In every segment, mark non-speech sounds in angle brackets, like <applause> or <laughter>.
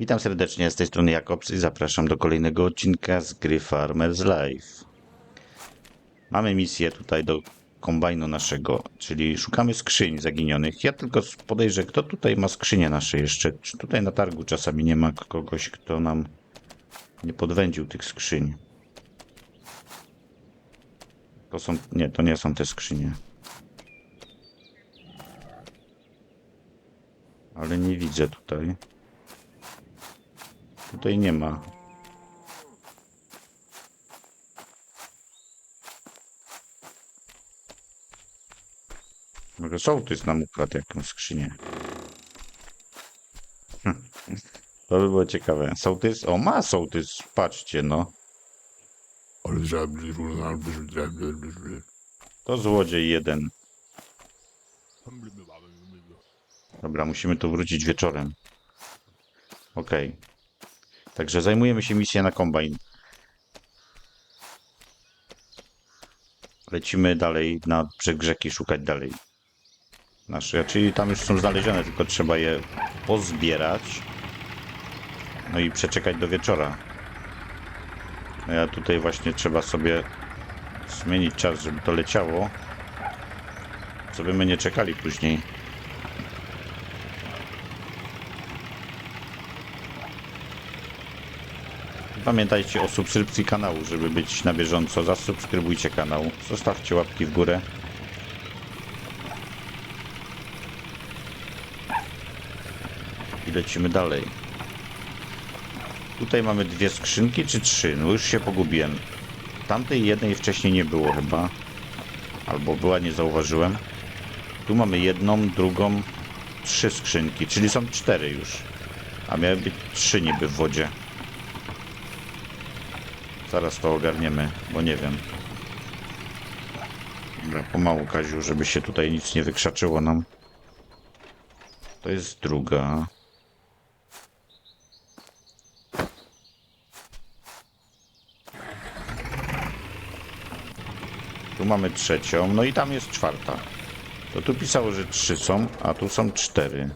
Witam serdecznie, z tej strony Jakobs i zapraszam do kolejnego odcinka z gry Farmer's Life. Mamy misję tutaj do kombajnu naszego, czyli szukamy skrzyń zaginionych. Ja tylko podejrzę, kto tutaj ma skrzynie nasze jeszcze. Czy tutaj na targu czasami nie ma kogoś, kto nam nie podwędził tych skrzyń? To są... Nie, to nie są te skrzynie. Ale nie widzę tutaj. Tutaj nie ma. Może sołtys nam ukradł jakąś skrzynię. Hm. To by było ciekawe. Sołtys? O, ma sołtys. Patrzcie, no. To złodziej jeden. Dobra, musimy tu wrócić wieczorem. Okej. Także zajmujemy się misją na kombajn. Lecimy dalej na brzeg rzeki szukać dalej. Nasze, czyli tam już są znalezione, tylko trzeba je pozbierać. No i przeczekać do wieczora. No ja tutaj właśnie trzeba sobie zmienić czas, żeby to leciało. Żeby my nie czekali później. Pamiętajcie o subskrypcji kanału, żeby być na bieżąco. Zasubskrybujcie kanał, zostawcie łapki w górę. I lecimy dalej. Tutaj mamy dwie skrzynki, czy trzy? No już się pogubiłem. Tamtej jednej wcześniej nie było chyba. Albo była, nie zauważyłem. Tu mamy jedną, drugą, trzy skrzynki, czyli są cztery już. A miały być trzy niby w wodzie. Zaraz to ogarniemy, bo nie wiem. Dobra, pomału Kaziu, żeby się tutaj nic nie wykrzaczyło nam. To jest druga. Tu mamy trzecią, no i tam jest czwarta. To tu pisało, że trzy są, a tu są cztery.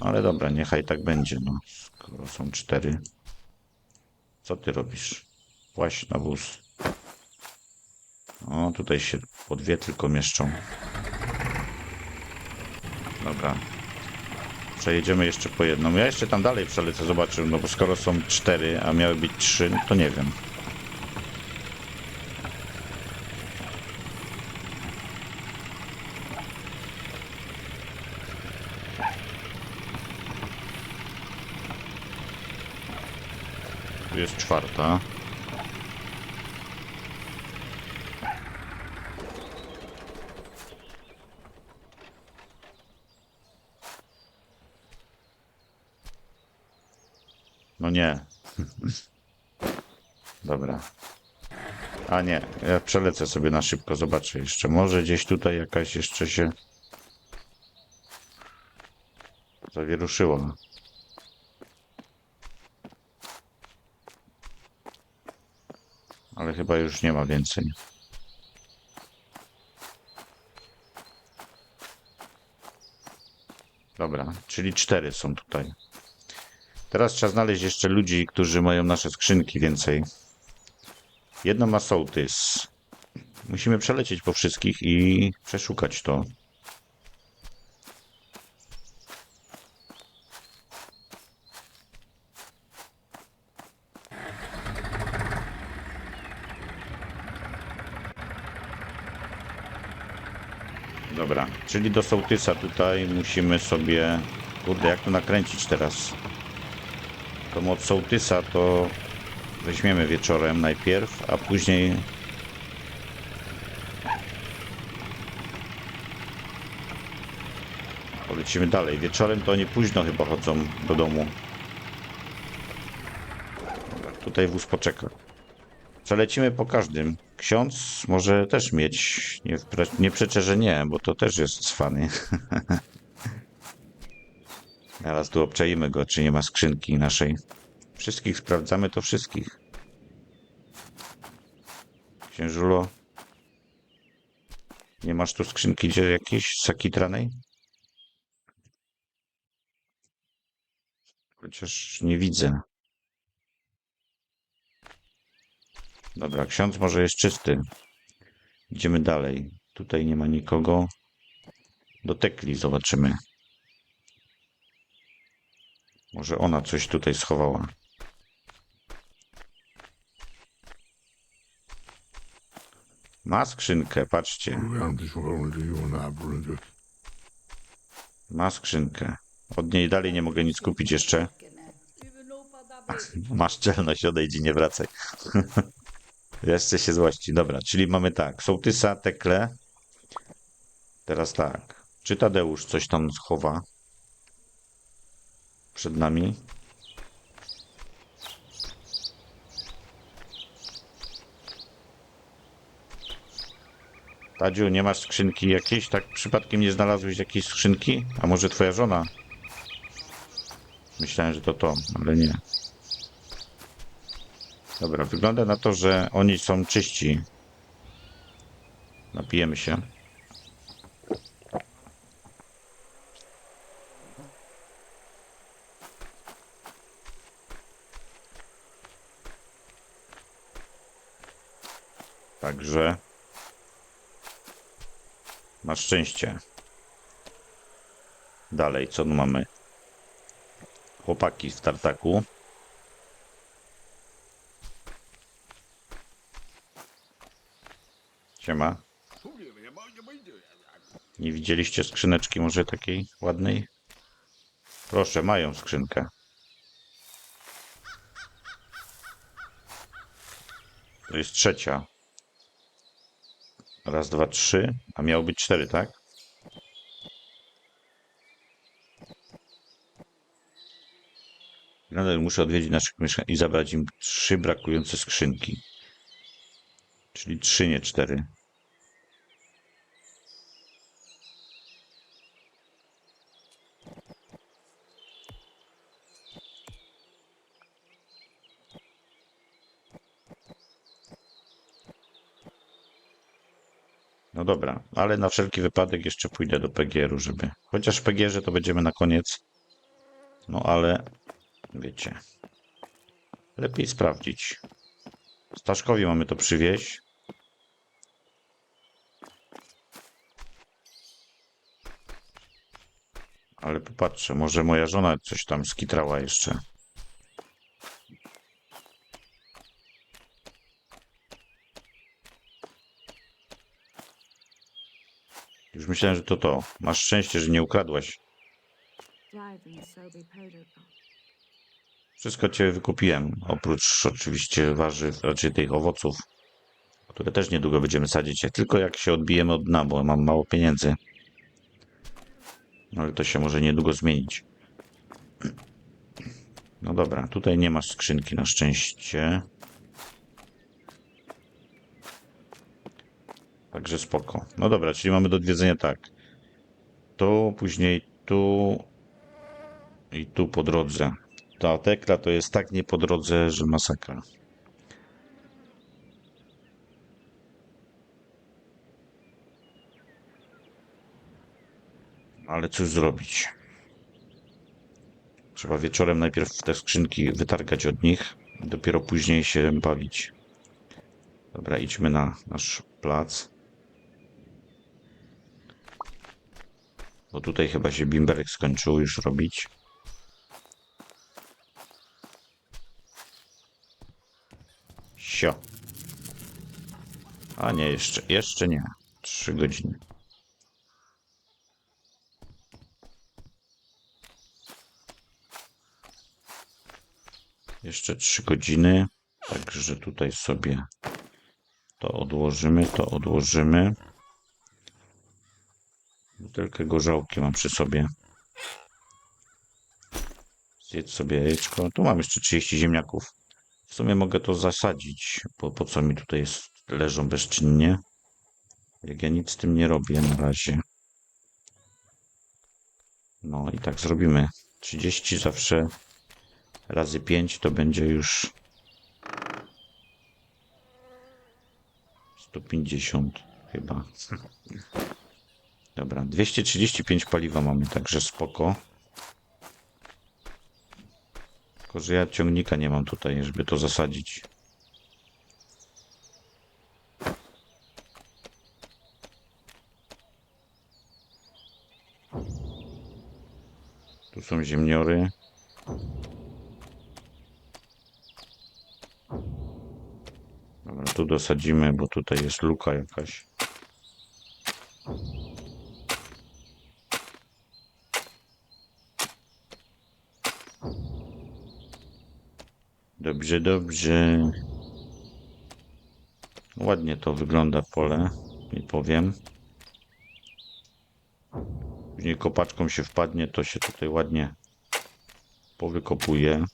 No ale dobra, niechaj tak będzie, no. Skoro są cztery. Co ty robisz? Właśnie na wóz. O, tutaj się po dwie tylko mieszczą. Dobra. Przejedziemy jeszcze po jedną. Ja jeszcze tam dalej przelecę, zobaczę, no bo skoro są cztery, a miały być trzy, no to nie wiem. Jest czwarta. No nie. <laughs> Dobra. A nie, ja przelecę sobie na szybko, zobaczę jeszcze. Może gdzieś tutaj jakaś jeszcze się zawieruszyła. Ale chyba już nie ma więcej. Dobra, czyli cztery są tutaj. Teraz trzeba znaleźć jeszcze ludzi, którzy mają nasze skrzynki więcej. Jedno ma sołtys. Musimy przelecieć po wszystkich i przeszukać to. Dobra, czyli do sołtysa tutaj musimy sobie... Kurde, jak to nakręcić teraz? To od sołtysa to weźmiemy wieczorem najpierw, a później... Polecimy dalej. Wieczorem to oni późno chyba chodzą do domu. Dobra, tutaj wóz poczeka. Przelecimy po każdym. Ksiądz może też mieć. Nie, nie przeczę, że nie, bo to też jest cwany. <laughs> Teraz tu obczajmy go, czy nie ma skrzynki naszej. Wszystkich sprawdzamy, to wszystkich. Księżulo. Nie masz tu skrzynki gdzie jakiejś sakitranej? Chociaż nie widzę. Dobra, ksiądz może jest czysty. Idziemy dalej. Tutaj nie ma nikogo. Do tekli zobaczymy. Może ona coś tutaj schowała. Ma skrzynkę, patrzcie. Ma skrzynkę. Od niej dalej nie mogę nic kupić jeszcze. Masz czelność, odejdź i nie wracaj. <laughs> jeszcze się złości. Dobra, czyli mamy tak. Sołtysa, tekle. Teraz tak. Czy Tadeusz coś tam schowa? Przed nami. Tadziu, nie masz skrzynki jakiejś? Tak przypadkiem nie znalazłeś jakiejś skrzynki? A może twoja żona? Myślałem, że to to, ale nie. Dobra, wygląda na to, że oni są czyści. Napijemy się. Także masz szczęście. Dalej, co mamy? Chłopaki w tartaku. Siema. Nie widzieliście skrzyneczki może takiej ładnej? Proszę, mają skrzynkę. To jest trzecia. Raz, dwa, trzy. A miało być cztery, tak? Nadal muszę odwiedzić naszych mieszkań i zabrać im trzy brakujące skrzynki. Czyli trzy, nie cztery. No dobra, ale na wszelki wypadek jeszcze pójdę do PGR-u, żeby... Chociaż w PGR-ze to będziemy na koniec. No ale wiecie. Lepiej sprawdzić. Staszkowi mamy to przywieźć. Ale popatrzę, może moja żona coś tam skitrała jeszcze. Już myślałem, że to to. Masz szczęście, że nie ukradłaś. Wszystko cię wykupiłem, oprócz oczywiście warzyw, raczej tych owoców, które też niedługo będziemy sadzić, tylko jak się odbijemy od dna, bo mam mało pieniędzy. No ale to się może niedługo zmienić. No dobra, tutaj nie ma skrzynki na szczęście. Także spoko. No dobra, czyli mamy do odwiedzenia tak. Tu, później tu i tu po drodze. Ta tekla to jest tak nie po drodze, że masakra. Ale cóż zrobić? Trzeba wieczorem najpierw te skrzynki wytargać od nich, dopiero później się bawić. Dobra, idźmy na nasz plac. Bo tutaj chyba się bimberek skończył już robić. Sio. A nie, jeszcze, jeszcze nie. Trzy godziny. Jeszcze trzy godziny. Także tutaj sobie to odłożymy, to odłożymy. Butelkę gorzałki mam przy sobie. Zjedz sobie jajeczko. Tu mam jeszcze 30 ziemniaków. W sumie mogę to zasadzić, bo po co mi tutaj jest, leżą bezczynnie. Jak ja nic z tym nie robię na razie. No i tak zrobimy. 30 zawsze razy 5 to będzie już 150 chyba. Dobra, 235 paliwa mamy, także spoko. Tylko, że ja ciągnika nie mam tutaj, żeby to zasadzić. Tu są ziemniory. Dobra, tu dosadzimy, bo tutaj jest luka jakaś. Dobrze, dobrze. Ładnie to wygląda pole, nie powiem. Później kopaczką się wpadnie, to się tutaj ładnie powykopuje.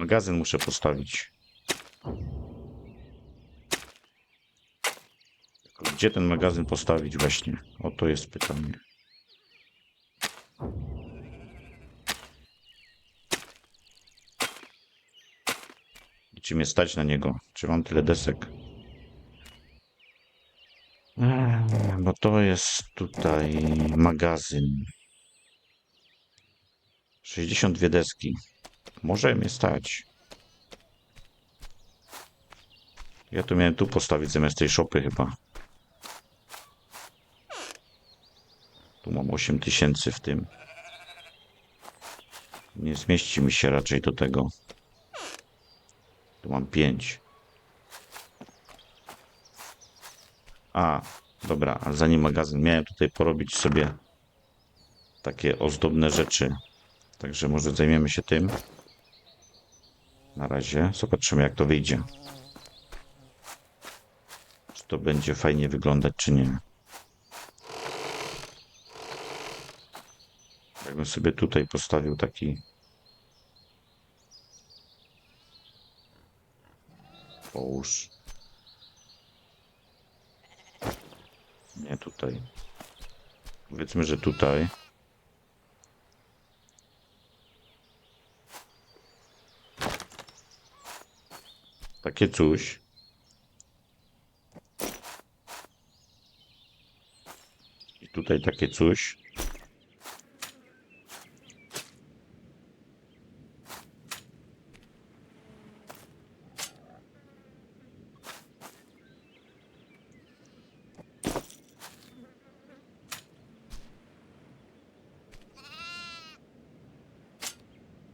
Magazyn muszę postawić. Tylko Gdzie ten magazyn postawić właśnie? O to jest pytanie. I czy mnie stać na niego? Czy mam tyle desek? Eee, Bo to jest tutaj magazyn. 62 deski. Może mnie stać. Ja to miałem tu postawić zamiast tej szopy chyba. Tu mam 8000 w tym. Nie zmieści mi się raczej do tego. Tu mam 5. A, dobra, a zanim magazyn miałem tutaj porobić sobie takie ozdobne rzeczy. Także może zajmiemy się tym. Na razie zobaczymy jak to wyjdzie. Czy to będzie fajnie wyglądać, czy nie. Jakbym sobie tutaj postawił taki Połóż. Nie tutaj. Powiedzmy, że tutaj. Takie coś. I tutaj takie coś.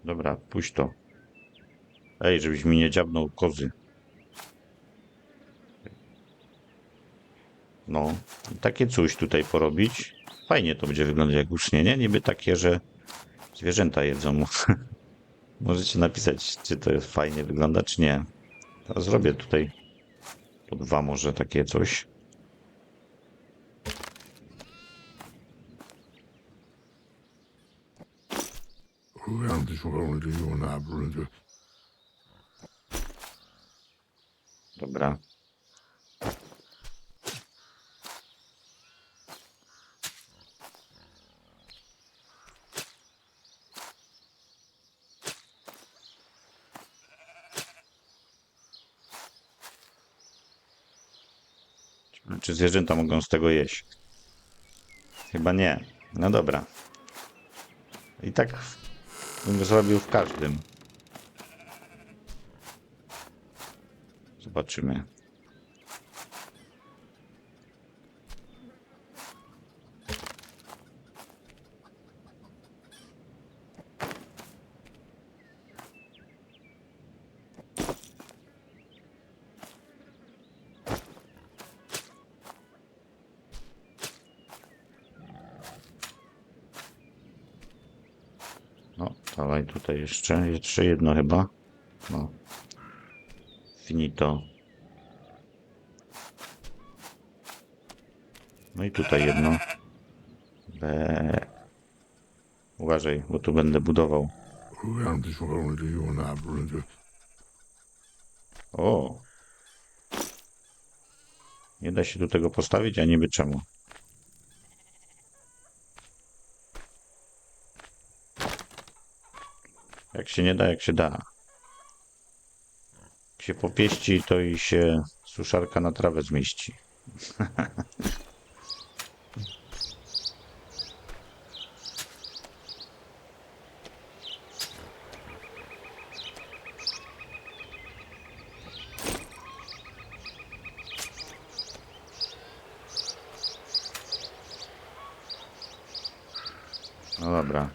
Dobra, puść to. Ej, żebyś mi nie dziabnął kozy. No, takie coś tutaj porobić. Fajnie to będzie wyglądać jak ucznienie. Niby takie, że zwierzęta jedzą. <laughs> Możecie napisać, czy to jest fajnie wygląda, czy nie. Teraz zrobię tutaj po dwa może takie coś. Dobra. Czy zwierzęta mogą z tego jeść? Chyba nie. No dobra. I tak bym zrobił w każdym. Zobaczymy. No, dawaj tutaj jeszcze, jeszcze jedno chyba. No. Finito. No i tutaj jedno. Be... Uważaj, bo tu będę budował. O! Nie da się tu tego postawić, a niby czemu. Się nie da, jak się da. Jak się popieści, to i się suszarka na trawę zmieści. <laughs> No dobra.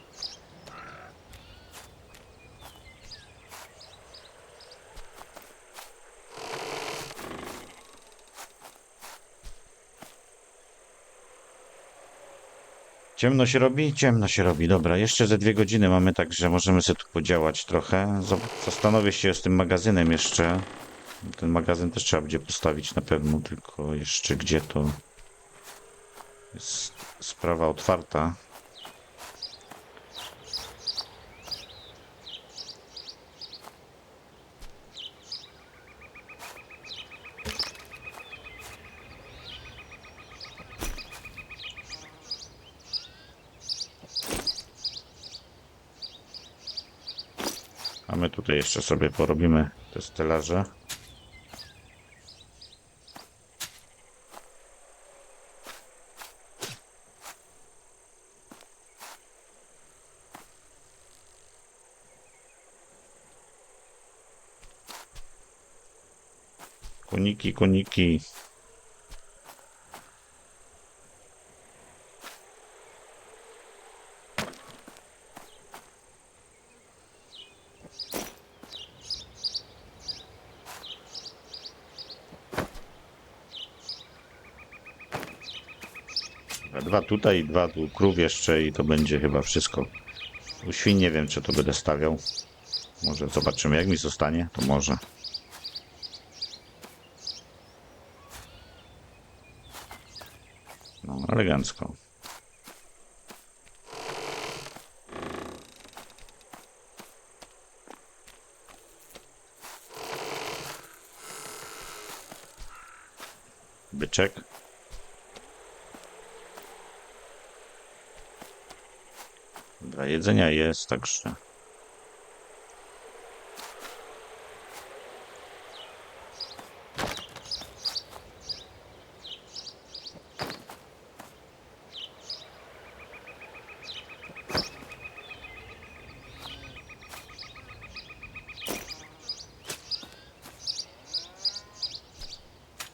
Ciemno się robi? Ciemno się robi. Dobra, jeszcze ze dwie godziny mamy, także możemy sobie tu podziałać trochę. Zastanowię się z tym magazynem jeszcze. Ten magazyn też trzeba będzie postawić na pewno, tylko jeszcze gdzie to jest sprawa otwarta. A my tutaj jeszcze sobie porobimy te stelaże. Koniki, koniki. Dwa tutaj, dwa tu krów jeszcze i to będzie chyba wszystko. U świń nie wiem, czy to będę stawiał. Może zobaczymy, jak mi zostanie, to może. No, elegancko. Byczek. Dla jedzenia jest, także.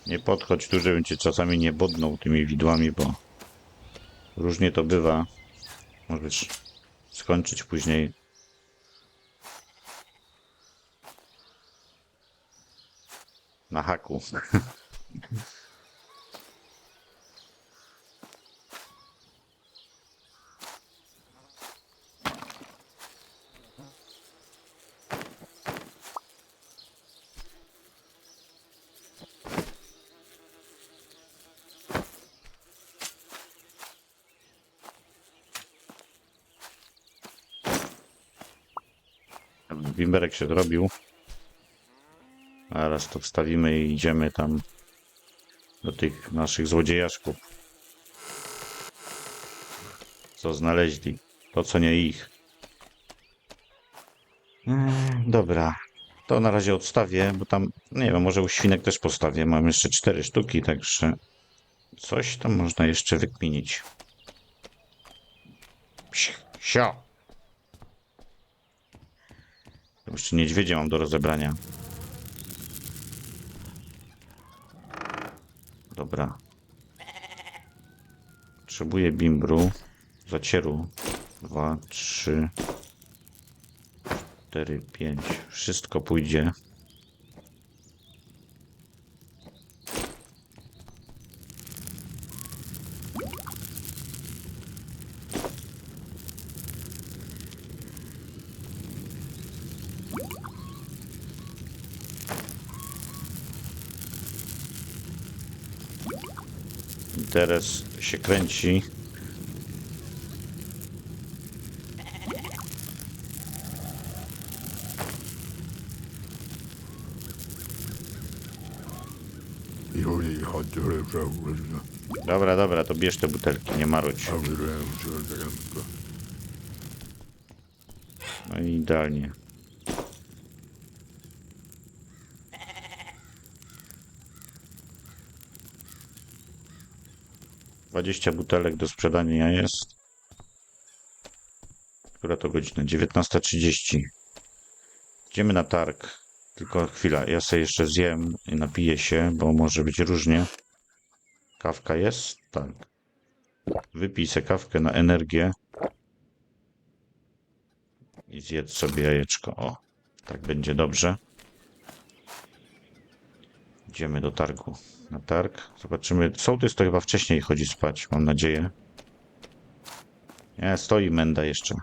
Nie podchodź tu, żebym cię czasami nie bodnął tymi widłami, bo różnie to bywa. Możesz skończyć później. Na haku. <laughs> Bimberek się zrobił. Zaraz to wstawimy i idziemy tam do tych naszych złodziejaszków. Co znaleźli. To, co nie ich. Mm, Dobra. To na razie odstawię, bo tam, nie wiem, może u świnek też postawię. Mam jeszcze cztery sztuki, także coś tam można jeszcze wykminić. Psi- Sio! Jeszcze niedźwiedzie mam do rozebrania. Dobra. Potrzebuję bimbru, zacieru. Dwa, trzy, cztery, pięć. Wszystko pójdzie. Interes się kręci. Dobra, dobra, to bierz te butelki, nie marudź. No i idealnie. Dwadzieścia butelek do sprzedania jest. Która to godzina? 19.30. Idziemy na targ. Tylko chwila, ja sobie jeszcze zjem i napiję się, bo może być różnie. Kawka jest? Tak. Wypij se kawkę na energię. I zjedz sobie jajeczko. O, tak będzie dobrze. Idziemy do targu. Na targ. Zobaczymy. Sołtys to chyba wcześniej chodzi spać, mam nadzieję. Nie, stoi Menda jeszcze.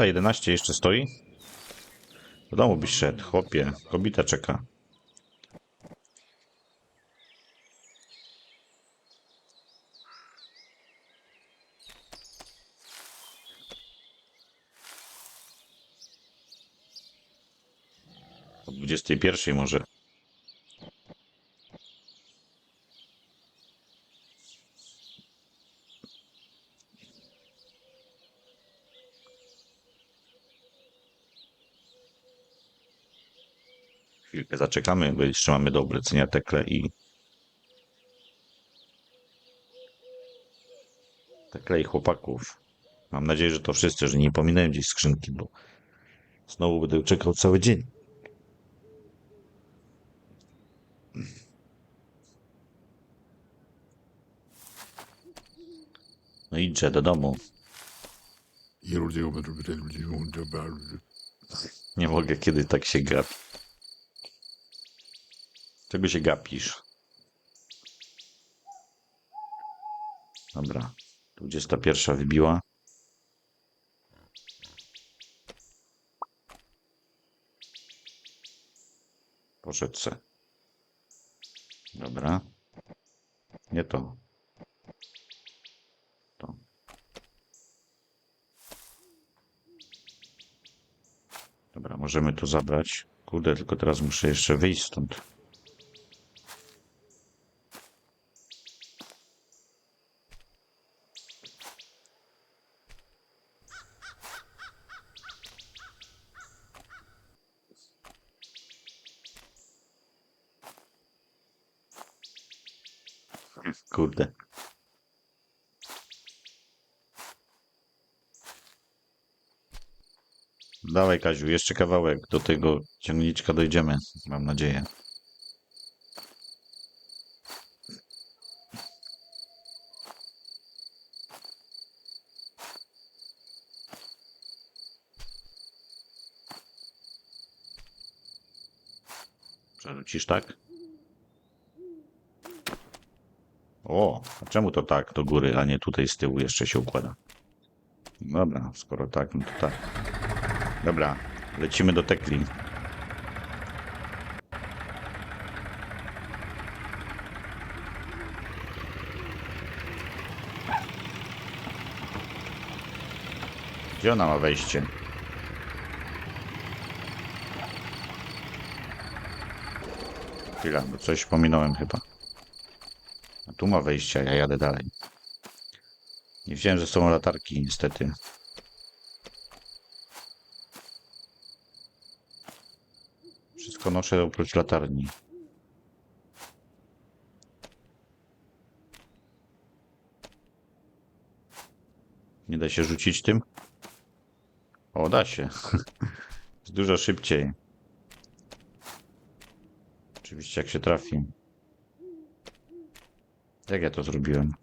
Jedenaście jeszcze stoi? Do domu byś szedł, chłopie. Kobieta czeka. O 21 może. Chwilkę zaczekamy, bo jeszcze mamy do oblecenia tekle i tekle i chłopaków. Mam nadzieję, że to wszyscy, że nie pominąłem gdzieś skrzynki, bo znowu będę czekał cały dzień. No idźcie do domu. Nie mogę, kiedy tak się gapi. Czego się gapisz? Dobra. 21 wybiła. Poszedł se. Dobra. Nie. To. Dobra, możemy to zabrać. Kurde, tylko teraz muszę jeszcze wyjść stąd. Kurde. Dawaj, Kaziu, jeszcze kawałek. Do tego ciągniczka dojdziemy, mam nadzieję. Przerzucisz tak? O, a czemu to tak do góry, a nie tutaj z tyłu jeszcze się układa? Dobra, skoro tak, no to tak. Dobra, lecimy do Tekli. Gdzie ona ma wejście? Chwila, bo coś pominąłem chyba. A tu ma wejście, a ja jadę dalej. Nie wziąłem ze sobą latarki, niestety. Wszystko noszę oprócz latarni. Nie da się rzucić tym? O, da się. <laughs> Jest dużo szybciej. Oczywiście jak się trafi. Jak ja to zrobiłem?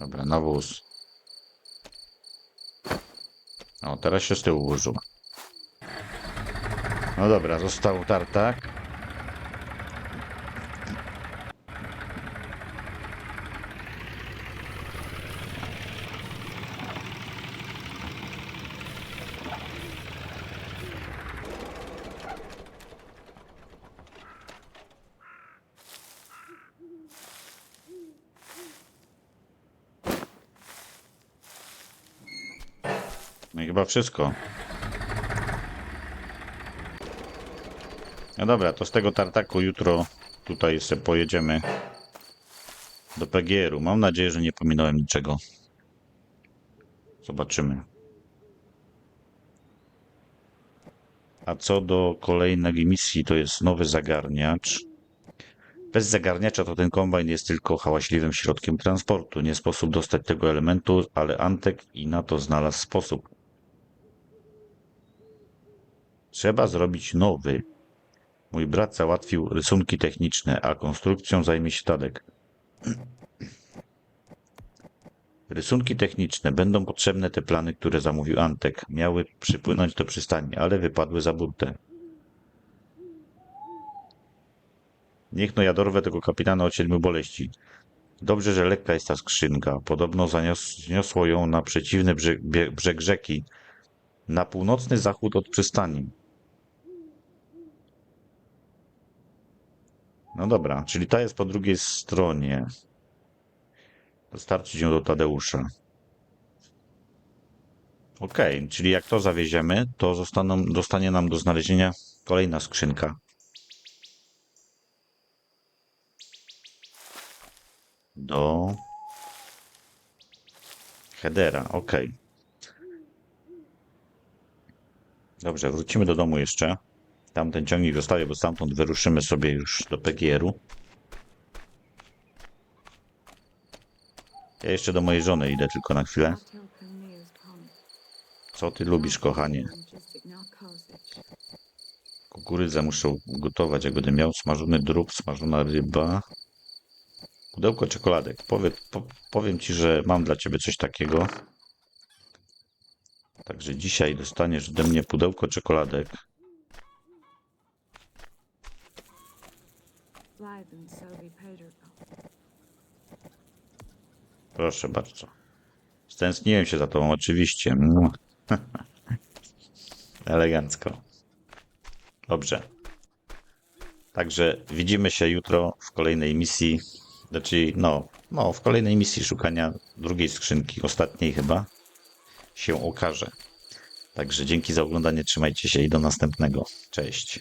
Dobra, na wóz. O, teraz się z tyłu ułożył. No dobra, został tartak. Wszystko. No dobra, to z tego tartaku jutro tutaj sobie pojedziemy do PGR-u. Mam nadzieję, że nie pominąłem niczego. Zobaczymy. A co do kolejnej misji, to jest nowy zagarniacz. Bez zagarniacza to ten kombajn jest tylko hałaśliwym środkiem transportu. Nie sposób dostać tego elementu, ale Antek i na to znalazł sposób. Trzeba zrobić nowy. Mój brat załatwił rysunki techniczne, a konstrukcją zajmie się Tadek. Rysunki techniczne. Będą potrzebne te plany, które zamówił Antek. Miały przypłynąć do przystani, ale wypadły za burtę. Niech no ja dorwę tego kapitana od siedmiu boleści. Dobrze, że lekka jest ta skrzynka. Podobno zanios, zniosło ją na przeciwny brzeg, brzeg rzeki, na północny zachód od przystani. No dobra, czyli ta jest po drugiej stronie. Dostarczyć ją do Tadeusza. Okej, czyli jak to zawieziemy, to zostaną, dostanie nam do znalezienia kolejna skrzynka. Do headera, ok. Dobrze, wrócimy do domu jeszcze. Tamten ciągnik zostawię, bo stamtąd wyruszymy sobie już do PGR-u. Ja jeszcze do mojej żony idę tylko na chwilę. Co ty lubisz, kochanie? Kukurydzę muszę ugotować, jak będę miał smażony drób, smażona ryba. Pudełko czekoladek. Powie, po, powiem ci, że mam dla ciebie coś takiego. Także dzisiaj dostaniesz ode mnie pudełko czekoladek. Proszę bardzo. Stęskniłem się za tobą, oczywiście. Mua. <laughs> Elegancko. Dobrze. Także widzimy się jutro w kolejnej misji. Znaczy, no, no, w kolejnej misji szukania drugiej skrzynki, ostatniej chyba, się okaże. Także dzięki za oglądanie, trzymajcie się i do następnego. Cześć.